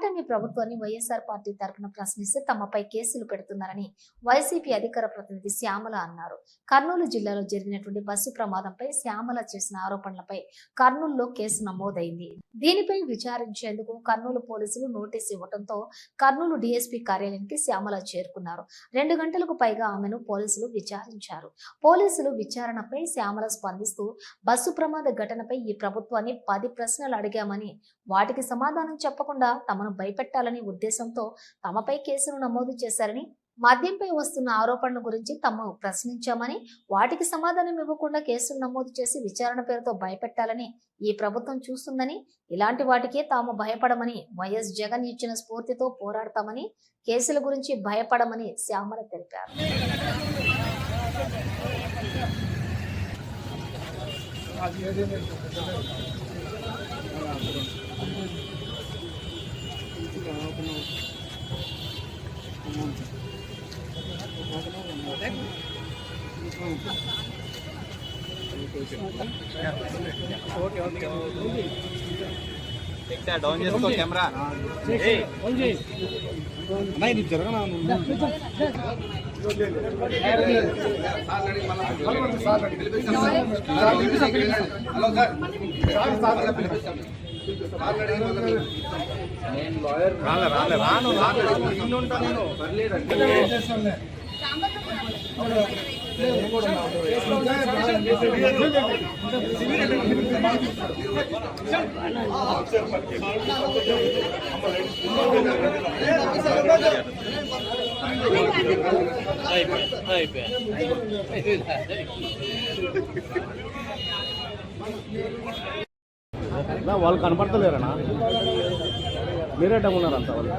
కూటమి ప్రభుత్వాన్ని వైఎస్ఆర్ పార్టీ తరపున ప్రశ్నిస్తే తమపై కేసులు పెడుతున్నారని వైసీపీ అధికార ప్రతినిధి శ్యామల అన్నారు. కర్నూలు జిల్లాలో జరిగినటువంటి బస్సు ప్రమాదంపై శ్యామల చేసిన ఆరోపణలపై కర్నూలులో కేసు నమోదైంది. దీనిపై విచారించేందుకు కర్నూలు పోలీసులు నోటీసు ఇవ్వడంతో కర్నూలు డీఎస్పీ కార్యాలయానికి శ్యామల చేరుకున్నారు. రెండు గంటలకు పైగా ఆమెను పోలీసులు విచారించారు. పోలీసులు విచారణపై శ్యామల స్పందిస్తూ బస్సు ప్రమాద ఘటనపై ఈ ప్రభుత్వాన్ని పది ప్రశ్నలు అడిగామని వాటికి సమాధానం చెప్పకుండా తమను భయపెట్టాలని ఉద్దేశంతో తమపై కేసును నమోదు చేశారని మద్యంపై వస్తున్న ఆరోపణల గురించి తాము ప్రశ్నించామని వాటికి సమాధానం ఇవ్వకుండా కేసులు నమోదు చేసి విచారణ పేరుతో భయపెట్టాలని ఈ ప్రభుత్వం చూస్తుందని ఇలాంటి వాటికే తాము భయపడమని వైఎస్ జగన్ ఇచ్చిన స్ఫూర్తితో పోరాడతామని కేసుల గురించి భయపడమని శ్యామల తెలిపారు. ఇంకా డౌన్ చేసుకో కెమెరా అన్నా ఇది జరగనా రాలే రాలే రాను రాను ఇల్లు ఉంటా నేను. వాళ్ళు కనపడతలేరనా మీరే ఉన్నారు అంత వాళ్ళు.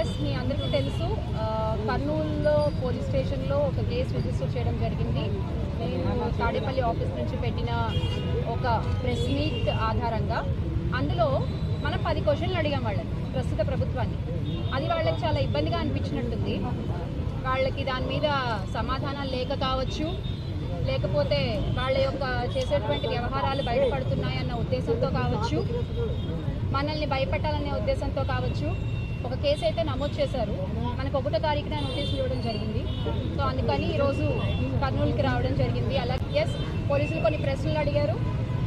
ఎస్ మీ అందరికీ తెలుసు కర్నూలులో పోలీస్ స్టేషన్లో ఒక కేసు రిజిస్టర్ చేయడం జరిగింది. తాడేపల్లి ఆఫీస్ నుంచి పెట్టిన ఒక ప్రెస్ మీట్ ఆధారంగా అందులో మనం పది క్వశ్చన్లు అడిగాం వాళ్ళని ప్రస్తుత ప్రభుత్వాన్ని. అది వాళ్ళకి చాలా ఇబ్బందిగా అనిపించినట్టుంది. వాళ్ళకి దాని మీద సమాధానాలు లేక కావచ్చు లేకపోతే వాళ్ళ యొక్క చేసేటువంటి వ్యవహారాలు బయటపడుతున్నాయన్న ఉద్దేశంతో కావచ్చు మనల్ని భయపెట్టాలనే ఉద్దేశంతో కావచ్చు ఒక కేసు అయితే నమోదు చేశారు. మనకు ఒకటో తారీఖున నోటీసులు ఇవ్వడం జరిగింది. సో అందుకని ఈరోజు కర్నూలుకి రావడం జరిగింది. అలాగే ఎస్ పోలీసులు కొన్ని ప్రశ్నలు అడిగారు.